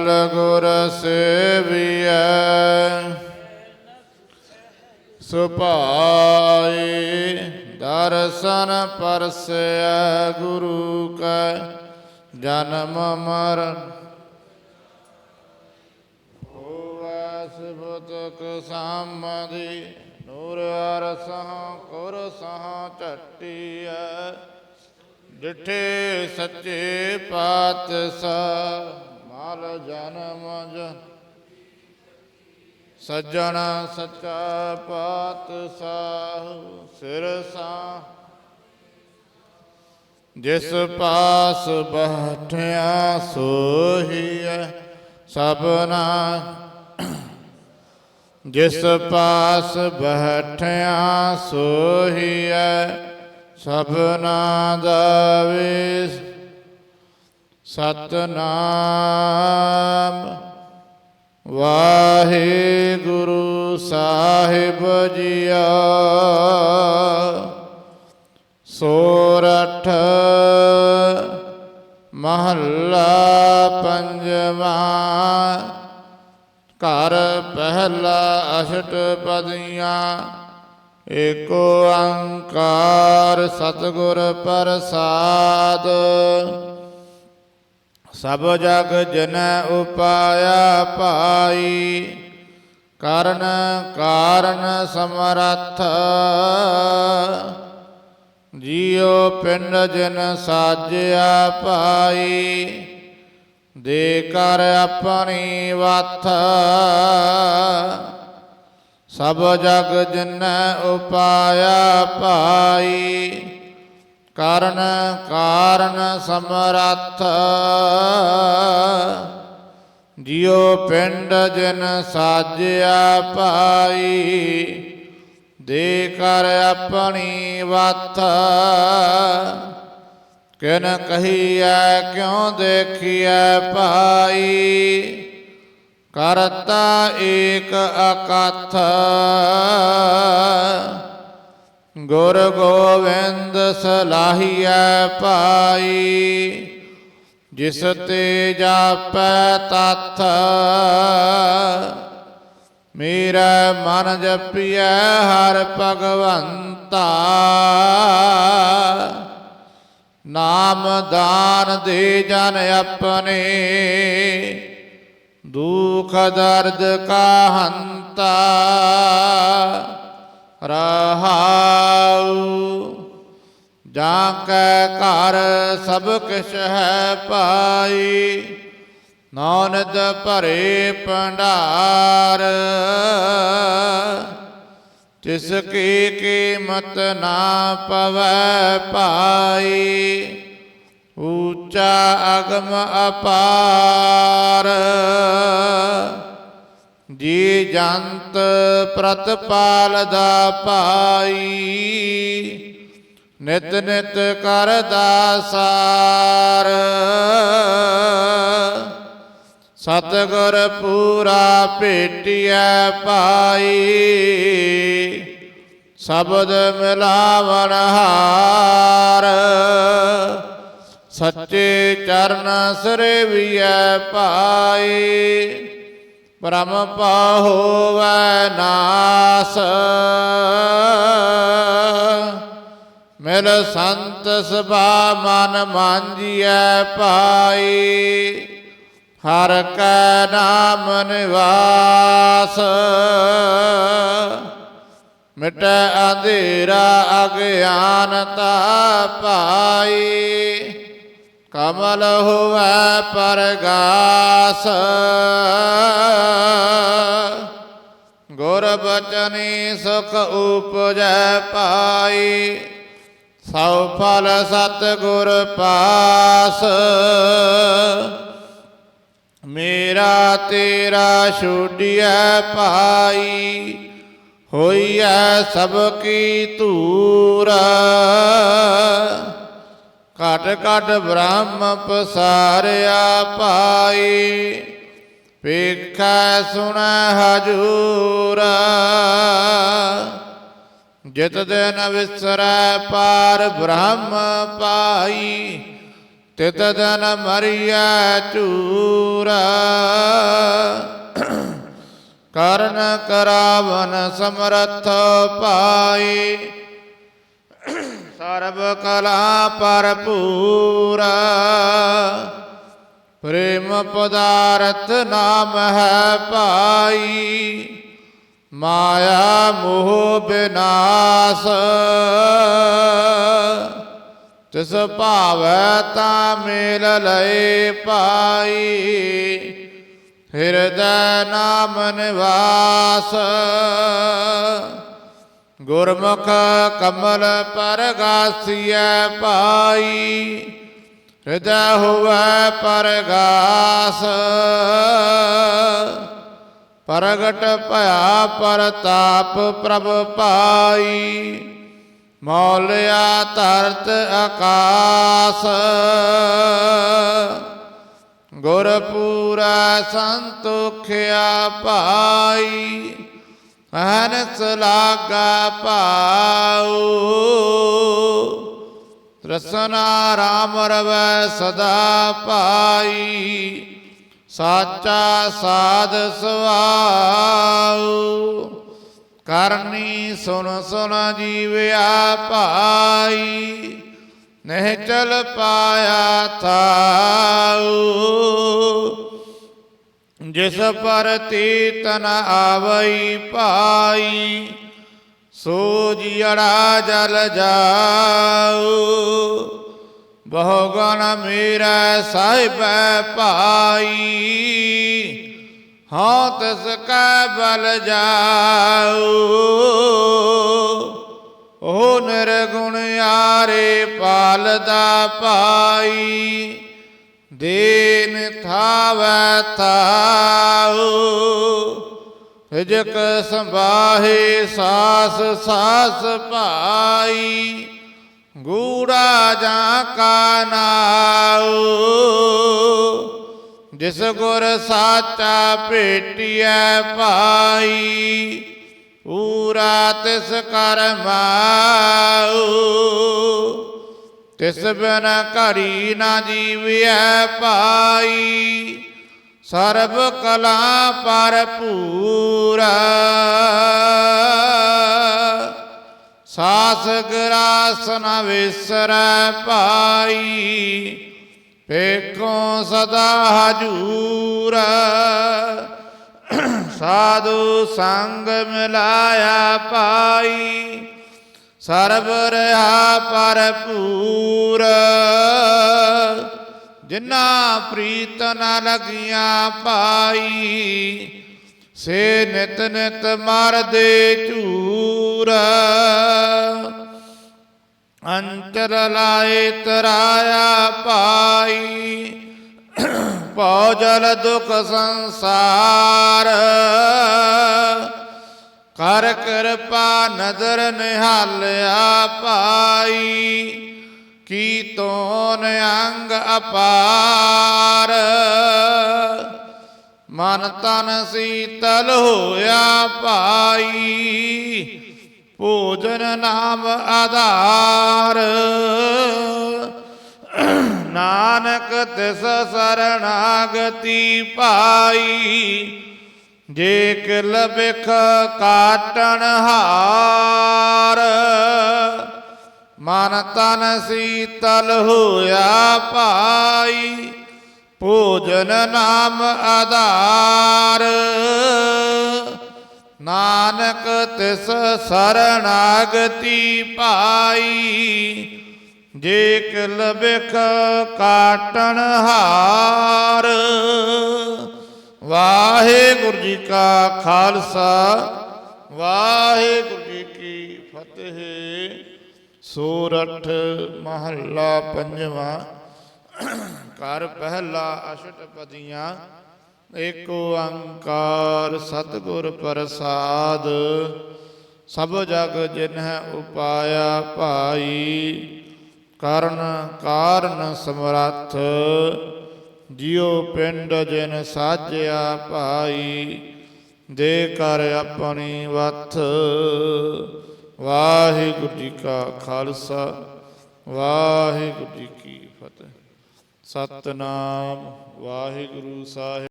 ਕਲ ਗੁਰ ਸੇਵੀਐ। ਸੁਭਾਈ ਦਰਸ਼ਨ ਪਰਸੈ ਗੁਰੂ ਕੈ, ਜਨਮ ਮਰਨ। ਹੋਵੈ ਸਿਬਤਕ ਸਾਮਦੀ, ਨੂਰ ਅਰਸਹ ਕੁਰ ਸਹ ਝਟੀਐ। ਡਿਠੇ ਸੱਚੇ ਪਾਤਸ਼ਾਹ ਮਾਲ ਜਨਮ ਜਨ। ਸੱਜਣ ਸੱਚਾ ਪਾਤਸ਼ਾਹ ਸਿਰ ਸਾ ਜਿਸ ਪਾਸ ਬੈਠਿਆ ਸੋਹੀਐ ਸਭਨਾ ਜਿਸ ਪਾਸ ਬਠਿਆ ਸੋਹੀਐ ਸਭਨਾ ਦਾ ਵਿਸ ਸਤਨਾਮ। ਵਾਹਿਗੁਰੂ ਸਾਹਿਬ ਜੀਆ। ਸੋਰਠ ਮਹੱਲਾ ਪੰਜਵਾਂ। ਘਰ ਪਹਿਲਾ ਅਸ਼ਟ ਪਦੀਆਂ ਏਕ ਓੰਕਾਰ ਸਤਿਗੁਰ ਪ੍ਰਸਾਦ। ਸਭ ਜਗ ਜਨੈ ਉਪਾਇਆ ਪਾਈ, ਕਰਨ ਕਾਰਨ ਸਮਰੱਥ। ਜੀਉ ਪਿੰਡ ਜਨ ਸਾਜਿਆ ਪਾਈ, ਦੇ ਕਰ ਆਪਣੀ ਵਾਥ। ਸਭ ਜਗ ਜਨ ਉਪਾਇਆ ਪਾਈ ਕਰਨ ਕਾਰਨ ਸਮਰੱਥ। ਜਿਉ ਪਿੰਡ ਜਨ ਸਾਜਿਆ ਪਾਈ ਦੇ ਕਰ ਆਪਣੀ ਵਾਥ ਕਿਨ ਕਹੀਐ, ਕਿਉ ਦੇਖੀਐ ਪਾਈ ਕਰਤਾ ਏਕ ਅਕਥ। ਗੁਰ ਗੋਵਿੰਦ ਸਲਾਹੀਐ ਪਾਈ ਜਿਸ ਤੇ ਜਾਪੈ ਤਥ, ਮੇਰਾ ਮਨ ਜਪੀਐ ਹਰ ਭਗਵੰਤਾ। ਨਾਮ ਦਾਨ ਦੇ ਜਨ ਆਪਣੇ, ਦੁਖ ਦਰਦ ਕਾ ਹੰਤਾ। ਰਹਾਉ ਜਾਂ ਕੈ ਘਰ ਸਭ ਕਿਛ ਹੈ ਪਾਈ ਨਾਨਕ ਭਰੇ ਭੰਡਾਰ। ਤਿਸ ਕੀ ਕੀਮਤ ਨਾ ਪਵੈ ਪਾਈ ਉੱਚਾ ਅਗਮ ਅਪਾਰ। ਜੀ ਜੰਤ ਪ੍ਰਤਪਾਲ ਦਾ ਪਾਈ ਨਿਤ ਨਿਤ ਕਰਦਾ ਸਾਰ। ਸਤਿਗੁਰ ਪੂਰਾ ਭੇਟਿਐ ਪਾਈ ਸ਼ਬਦ ਮਿਲਾਵਣ ਹਾਰ। ਸੱਚੇ ਚਰਨ ਸਰੇਵੀਐ ਪਾਈ ਬ੍ਰਹਮ ਪਾਹੋਵੈ ਨਾਸ। ਮਿਲ ਸੰਤ ਸਭਾ ਮਨ ਮਾਂਜੀਐ ਪਾਈ ਹਰ ਕੈ ਨਾਮ ਨਿਵਾਸ। ਮਿਟੈ ਅੰਧੇਰਾ ਅਗਿਆਨਤਾ ਪਾਈ ਕਮਲ ਹੋਵੈ ਪਰਗਾਸ। ਗੁਰ ਬਚਨੀ ਸੁਖ ਉਪਜੈ ਪਾਈ, ਸਭ ਫਲ ਸਤ ਗੁਰ ਪਾਸ। ਮੇਰਾ ਤੇਰਾ ਛੋਡਿਐ ਭਾਈ, ਹੋਈਐ ਸਭ ਕੀ ਧੂਰ। ਘਟ ਘਟ ਬ੍ਰਹਮ ਪਸਾਰਿਆ ਪਾਈ ਵੇਖੈ ਸੁਣੈ ਹਜੂਰ। ਜਿਤ ਦਿਨ ਵਿਸਰੈ ਪਾਰ ਬ੍ਰਹਮ ਪਾਈ ਤਿਤ ਦਿਨ ਮਰੀਆ ਚੂਰਾ ਕਰਨ ਕਰਾਵਨ ਸਮਰਥ ਪਾਈ ਸਰਬ ਕਲਾ ਭਰਪੂਰਾ। ਪ੍ਰੇਮ ਪਦਾਰਥ ਨਾਮ ਹੈ ਪਾਈ ਮਾਇਆ ਮੋਹ ਬਿਨਾਸ਼। ਤਿਸ ਭਾਵੈ ਤਾ ਮੇਲ ਲਏ ਪਾਈ ਹਿਰਦੈ ਨਾਮ ਨਿਵਾਸ। ਗੁਰਮੁਖ ਕਮਲ ਪਰਗਾਸੀਐ ਪਾਈ ਹਿਰਦੈ ਹੋਵੈ ਪਰਗਾਸ। ਪ੍ਰਗਟ ਭਇਆ ਪਰਤਾਪ ਪ੍ਰਭ ਪਾਈ ਮੌਲਿਆ ਤਰਤ ਆਕਾਸ। ਗੁਰ ਪੂਰਾ ਸੰਤੋਖਿਆ ਪਾਈ ਅਨਸ ਲਾਗਾ ਪਾਉ। ਰਸਨਾ ਰਾਮ ਰਵੈ ਸਦਾ ਪਾਈ ਸਾਚਾ ਸਾਧ ਸੁਆਉ ਕਰਨੀ ਸੁਨ ਸੁਨ ਜੀਵਿਆ ਭਾਈ ਨਹਿ ਚਲ ਪਾਇਆ ਥਾਉ। ਜਿਸ ਪਰ ਤੀਤਨ ਆਵਈ ਭਾਈ ਸੋ ਜੀੜਾ ਜਲ ਜਾਉ ਬਹੁ ਗਣ ਮੇਰਾ ਸਾਹਿਬੈ ਭਾਈ ਹਾਂ ਤਿਸ ਕੈ ਬਲ ਜਾਉ ਉਹ ਨਿਰਗੁਣ ਯਾਰੇ ਪਾਲਦਾ ਪਾਈ ਦੇਨ ਥਾਵੈ ਥਾਉ ਹਿਜਕ ਸੰਭਾਹੇ ਸਾਸ ਸਾਸ ਭਾਈ, ਗੂੜਾ ਜਾਂ ਕਾ ਨਾਉ, ਜਿਸ ਗੁਰ ਸਾਚਾ ਭੇਟਿਐ ਭਾਈ, ਪੂਰਾ ਤਿਸ ਕਰ ਤਿਸ ਬਿਨ ਘੜੀ ਨਾ ਜੀਵਿਐ ਭਾਈ ਸਰਬ ਕਲਾ ਪਰ ਪੂਰਾ ਸਾਸ ਗਰਾਸ ਨ ਵਿਸਰੈ ਭਾਈ ਪੇਖੋਂ ਸਦਾ ਹਜੂਰ। ਸਾਧੂ ਸੰਗ ਮਿਲਾਇਆ ਪਾਈ। ਸਰਬ ਰਹਾ ਭਰਪੂਰ। ਜਿਨਾ ਪ੍ਰੀਤ ਨਾ ਲਗੀਆਂ ਪਾਈ, ਸੇ ਨਿਤ ਨਿਤ ਮਰਦੇ ਝੂਰ ਅੰਤਰ ਲਾਏ ਤਰਾਇਆ ਪਾਈ ਪੌਜਲ ਦੁਖ ਸੰਸਾਰ। ਕਰ ਕਿਰਪਾ ਨਦਰ ਨਿਹਾਲਿਆ ਪਾਈ ਕੀ ਤੋਨ ਅੰਗ ਅਪਾਰ। ਮਨ ਤਨ ਸੀਤਲ ਹੋਇਆ ਭਾਈ, ਭੋਜਨ ਨਾਮ ਆਧਾਰ। ਨਾਨਕ ਤਿਸ ਸਰਣਾਗਤੀ ਪਾਈ ਜੇ ਕਿਲ ਬਿਖ ਕਾਟਣ ਹਾਰ, ਮਨ ਤਨ ਸੀਤਲ ਹੋਇਆ ਭਾਈ, ਭੋਜਨ ਨਾਮ ਆਧਾਰ। ਨਾਨਕ ਤਿਸ ਸਰਣਾਗਤੀ ਪਾਈ ਜੇ ਕਿਲ ਬਿਖ ਕਾਟਣ ਹਾਰ। ਵਾਹਿਗੁਰੂ ਜੀ ਕਾ ਖਾਲਸਾ, ਵਾਹਿਗੁਰੂ ਜੀ ਕੀ ਫਤਿਹ। ਸੂਰਠ ਮਹੱਲਾ ਪੰਜਵਾਂ ਕਰ ਪਹਿਲਾ ਅਸ਼ਟਪਦੀਆਂ ਏਕ ਓੰਕਾਰ ਸਤਿਗੁਰ ਪ੍ਰਸਾਦ। ਸਭ ਜਗ ਜਿਨਹਿ ਉਪਾਇਆ ਭਾਈ, ਕਰਨ ਕਾਰਨ ਸਮਰੱਥ। ਜਿਉ ਪਿੰਡ ਜਿਨ ਸਾਜਿਆ ਭਾਈ, ਦੇ ਕਰ ਆਪਣੀ ਵਥ। ਵਾਹਿਗੁਰੂ ਜੀ ਕਾ ਖਾਲਸਾ, ਵਾਹਿਗੁਰੂ ਜੀ ਕੀ ਫਤਿਹ। ਸਤਨਾਮ ਵਾਹਿਗੁਰੂ ਸਾਹਿਬ।